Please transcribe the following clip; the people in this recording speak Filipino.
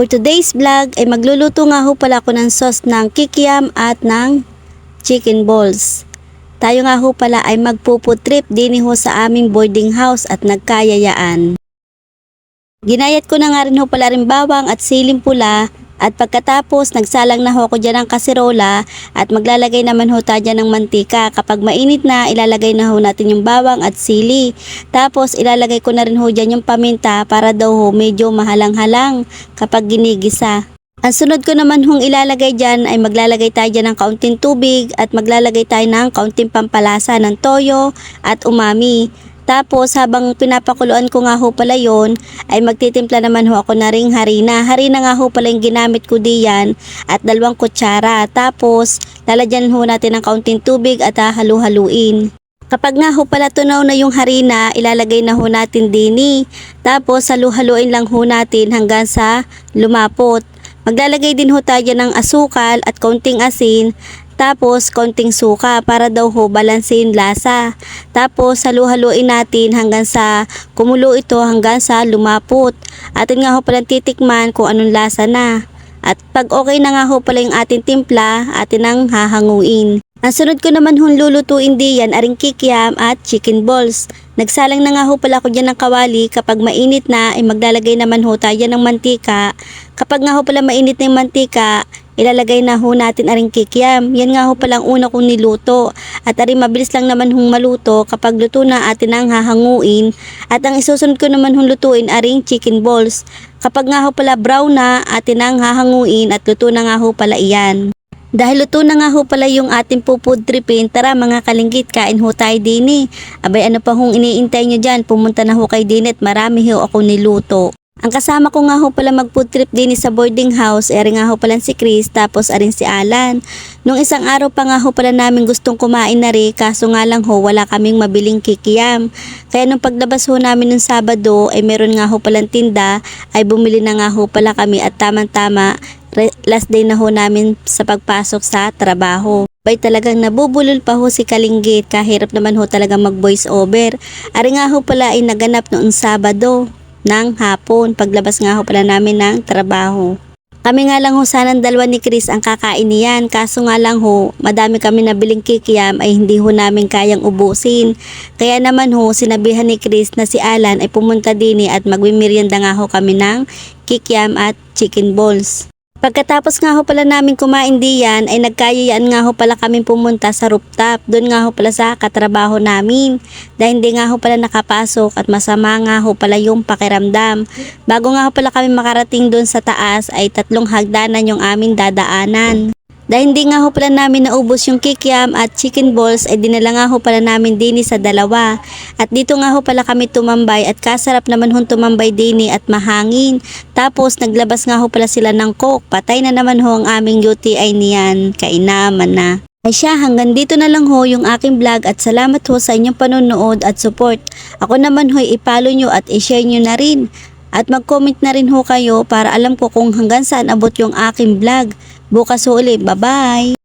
For today's vlog ay magluluto nga ho pala ako ng sauce ng kikiam at ng chicken balls. Tayo nga ho pala ay magpupo trip din ho sa aming boarding house at nagkayayaan. Ginayat ko na nga rin ho pala rin bawang at siling pula at pagkatapos nagsalang na ho ako dyan ng kaserola at maglalagay naman ho tayo ng mantika. Kapag mainit na ilalagay na ho natin yung bawang at sili. Tapos ilalagay ko na rin ho dyan yung paminta para daw ho medyo mahalang-halang kapag ginigisa. Ang sunod ko naman hong ilalagay dyan ay maglalagay tayo dyan ng kaunting tubig at maglalagay tayo ng kaunting pampalasa ng toyo at umami. Tapos habang pinapakuluan ko nga ho pala yon ay magtitimpla naman ho ako na ring harina. Harina nga ho pala yung ginamit ko diyan at dalawang kutsara. Tapos lalagyan ho natin ng kaunting tubig at halu-haluin. Kapag nga ho pala tunaw na yung harina, ilalagay na ho natin dini. Tapos halu-haluin lang ho natin hanggang sa lumapot. Maglalagay din ho tayo ng asukal at kaunting asin tapos konting suka para daw ho balansin lasa. Tapos halu-haluin natin hanggang sa kumulo ito hanggang sa lumapot. Atin nga ho palang titikman kung anong lasa na. At pag okay na nga ho pala yung ating timpla, atin ang hahanguin. Ang sunod ko naman hong lulutuin diyan aring kikiam at chicken balls. Nagsalang na nga ho pala ako dyan ng kawali kapag mainit na ay maglalagay naman ho tayo ng mantika. Kapag nga ho pala mainit na yung mantika, ilalagay na ho natin aring kikiam. Yan nga ho palang una kong niluto. At aring mabilis lang naman hong maluto kapag luto na atin ang hahanguin. At ang isusunod ko naman hong lutuin aring chicken balls. Kapag nga ho pala brown na, atin ang hahanguin at luto na nga ho pala iyan. Dahil luto na nga ho pala yung ating pupud tripin, tara mga kalinggit, kain ho tayo din eh. Abay ano pa hong iniintay nyo dyan, pumunta na ho kay din at marami ho ako niluto. Ang kasama ko nga ho pala mag food trip din sa boarding house, eri nga ho pala si Chris, tapos arin si Alan. Nung isang araw pa nga ho pala namin gustong kumain na rin, kaso nga lang ho wala kaming mabiling kikiyam. Kaya nung paglabas ho namin ng Sabado, ay meron nga ho palang tinda, ay bumili na nga ho pala kami at tamang-tama, last day na ho namin sa pagpasok sa trabaho. Bay talagang nabubulol pa ho si Kalinggit, kahirap naman ho talaga mag voice over. Ari nga ho pala ay naganap noong Sabado ng hapon, paglabas nga ho pala namin ng trabaho. Kami nga lang ho sanang dalawa ni Chris ang kakain niyan, kaso nga lang ho, madami kami nabiling kikiyam ay hindi ho namin kayang ubusin. Kaya naman ho, sinabihan ni Chris na si Alan ay pumunta din at magmimerienda nga ho kami ng kikiam at chicken balls. Pagkatapos nga ho pala namin kumain diyan ay nagkayayaan nga ho pala kami pumunta sa rooftop. Doon nga ho pala sa katrabaho namin. Dahil hindi nga ho pala nakapasok at masama nga ho pala yung pakiramdam. Bago nga ho pala kami makarating doon sa taas ay tatlong hagdanan yung aming dadaanan. Dahil hindi nga ho pala namin naubos yung kikiam at chicken balls ay dinala nga ho pala namin dini sa dalawa. At dito nga ho pala kami tumambay at kasarap naman hong tumambay dini at mahangin. Tapos naglabas nga ho pala sila ng coke. Patay na naman ho ang aming UTI niyan. Kainaman na. Ay siya, hanggang dito na lang ho yung aking vlog at salamat ho sa inyong panonood at support. Ako naman ho ipalo nyo at i-share nyo na rin. At mag-comment na rin ho kayo para alam ko kung hanggang saan abot yung aking vlog. Bukas ho ulit. Bye-bye!